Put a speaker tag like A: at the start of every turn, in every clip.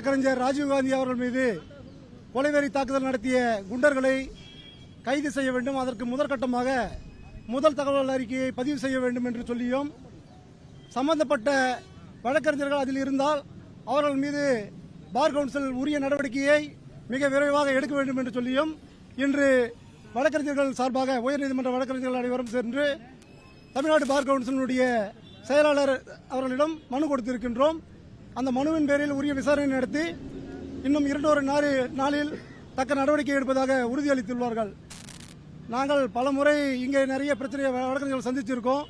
A: வழக்கறிஞர் ராஜீவ்காந்தி அவர்கள் மீது கொலைவெறி தாக்குதல் நடத்திய குண்டர்களை கைது செய்ய வேண்டும். அதற்கு முதற்கட்டமாக முதல் தகவல் அறிக்கையை பதிவு செய்ய வேண்டும் என்று சொல்லியும் சம்பந்தப்பட்ட வழக்கறிஞர்கள் அதில் இருந்தால் அவர்கள் மீது பார் கவுன்சில் உரிய நடவடிக்கையை மிக விரைவாக எடுக்க வேண்டும் என்று சொல்லியும் இன்று வழக்கறிஞர்கள் சார்பாக உயர்நீதிமன்ற வழக்கறிஞர்கள் அனைவரும் சென்று தமிழ்நாடு பார் கவுன்சிலுடைய செயலாளர் அவர்களிடம் மனு கொடுத்திருக்கின்றோம். அந்த மனுவின் பேரில் உரிய விசாரணை நடத்தி இன்னும் இரண்டொரு நாளி நாளில் தக்க நடவடிக்கை எடுப்பதாக உறுதியளித்துள்ளார்கள். நாங்கள் பல முறை இங்கே நிறைய பிரச்சனையை வழக்கறிஞர்கள் சந்திச்சிருக்கோம்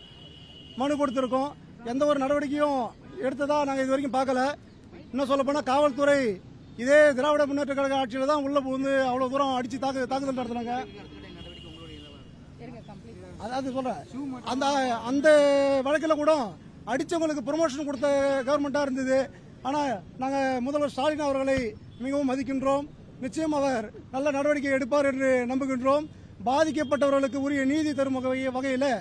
A: மனு கொடுத்துருக்கோம். எந்த ஒரு நடவடிக்கையும் எடுத்ததாக நாங்கள் இது வரைக்கும் பார்க்கல. இன்னும் சொல்லப்போனால் காவல்துறை இதே திராவிட முன்னேற்ற கழக ஆட்சியில் தான் உள்ளே புகுந்து அவ்வளோ தூரம் அடித்து தாக்கு தாக்குதல் நடத்துனாங்க. அதாவது சொல்கிறேன் அந்த அந்த வழக்கில் கூட அடித்தவங்களுக்கு ப்ரொமோஷன் கொடுத்த கவர்மெண்ட்டாக இருந்தது. ஆனால் நாங்கள் முதல்வர் ஸ்டாலின் அவர்களை மிகவும் மதிக்கின்றோம். நிச்சயம் அவர் நல்ல நடவடிக்கை எடுப்பார் என்று நம்புகின்றோம். பாதிக்கப்பட்டவர்களுக்கு உரிய நீதி தரும் வகையில்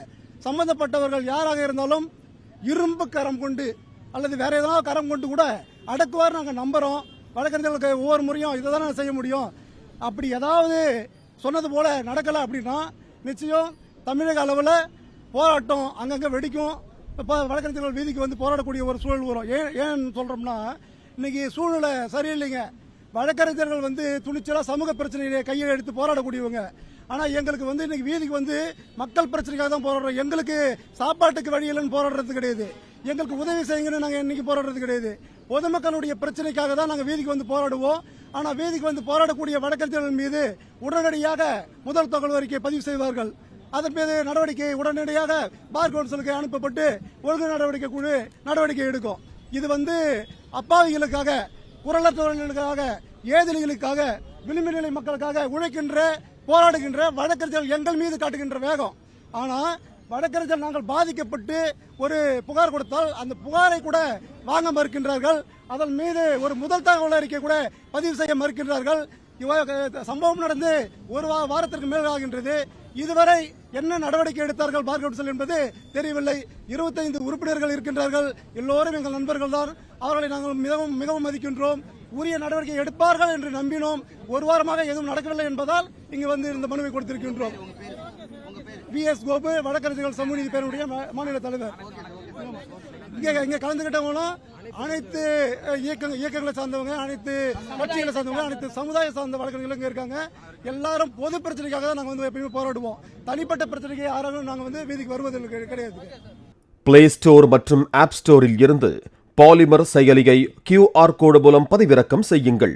A: சம்பந்தப்பட்டவர்கள் யாராக இருந்தாலும் இரும்பு கரம் கொண்டு அல்லது வேற ஏதாவது கரம் கொண்டு கூட அடக்குவார் நாங்கள் நம்புகிறோம் வழக்கறிஞர்களுக்கு ஒவ்வொரு முறையும் இதை தான் செய்ய முடியும். அப்படி ஏதாவது சொன்னது போல நடக்கலை அப்படின்னா நிச்சயம் தமிழக அளவில் போராட்டம் அங்கங்கே வெடிக்கும். வழக்கறிஞர்கள் வீதிக்கு வந்து போராடக்கூடிய ஒரு சூழல் வரும். ஏன் ஏன் சொல்கிறோம்னா இன்னைக்கு சூழ்நிலை சரியில்லைங்க. வழக்கறிஞர்கள் வந்து துணிச்சலாக சமூக பிரச்சனையை கையில் எடுத்து போராடக்கூடியவங்க. ஆனால் எங்களுக்கு வந்து இன்னைக்கு வீதிக்கு வந்து மக்கள் பிரச்சனைக்காக தான் போராடுறோம். எங்களுக்கு சாப்பாட்டுக்கு வழி இல்லைன்னு போராடுறது கிடையாது. எங்களுக்கு உதவி செய்யுங்கன்னு நாங்கள் இன்னைக்கு போராடுறது கிடையாது. பொதுமக்களுடைய பிரச்சனைக்காக தான் நாங்கள் வீதிக்கு வந்து போராடுவோம். ஆனால் வீதிக்கு வந்து போராடக்கூடிய வழக்கறிஞர்கள் மீது உடனடியாக முதல் தகவல் அறிக்கை பதிவு செய்வார்கள். அதன் மீது நடவடிக்கை உடனடியாக பார் கவுன்சிலுக்கு அனுப்பப்பட்டு ஒழுங்கு நடவடிக்கை குழு நடவடிக்கை எடுக்கும். இது வந்து அப்பாவிகளுக்காக குரலற்றவர்களுக்காக ஏதிலிகளுக்காக விளிம்பு நிலை மக்களுக்காக உழைக்கின்ற போராடுகின்ற வழக்கறிஞர்கள் எங்கள் மீது காட்டுகின்ற வேகம். ஆனால் வழக்கறிஞர் நாங்கள் பாதிக்கப்பட்டு ஒரு புகார் கொடுத்தால் அந்த புகாரை கூட வாங்க மறுக்கின்றார்கள். அதன் மீது ஒரு முதல் தகவல் அறிக்கை கூட பதிவு செய்ய மறுக்கின்றார்கள். இவ- சம்பவம் நடந்து ஒரு வாரத்திற்கு மேல் ஆகின்றது இதுவரை என்ன நடவடிக்கை எடுத்தார்கள் பார் கவுன்சில் என்பது தெரியவில்லை. இருபத்தைந்து உறுப்பினர்கள் இருக்கின்றார்கள். எல்லோரும் எங்கள் நண்பர்கள் தான். அவர்களை நாங்கள் மிகவும் மிகவும் மதிக்கின்றோம். உரிய நடவடிக்கை எடுப்பார்கள் என்று நம்பினோம். ஒரு வாரமாக எதுவும் நடக்கவில்லை என்பதால் இங்கு வந்து இந்த மனுவை கொடுத்திருக்கின்றோம். வி எஸ் கோபு வழக்கறிஞர்கள் சமூக நீதி பேரனுடைய மா- மாநில தலைவர். இங்கே இங்கே கலந்துகிட்டவங்களும் அனைத்து அஹ், இயக்கங்க இயக்கங்களை சார்ந்தவங்க அனைத்து கட்சிகளை சார்ந்தவங்க அனைத்து சமுதாய சார்ந்த வழக்கறிஞர்கள் இங்க இருக்காங்க. எல்லாரும் பொது பிரச்சனைக்காக தான் நாங்க வந்து எப்பயுமே போராடுவோம். தனிப்பட்ட பிரச்சனைக்கு யாரும் நாங்க வந்து வீதிக்கு வருவது கிடையாது.
B: பிளே ஸ்டோர் மற்றும் ஆப் ஸ்டோரில் இருந்து பாலிமர் செயலியை கியூஆர் கோடு மூலம் பதிவிறக்கம் செய்யுங்கள்.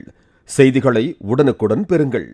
B: செய்திகளை உடனுக்குடன் பெறுங்கள்.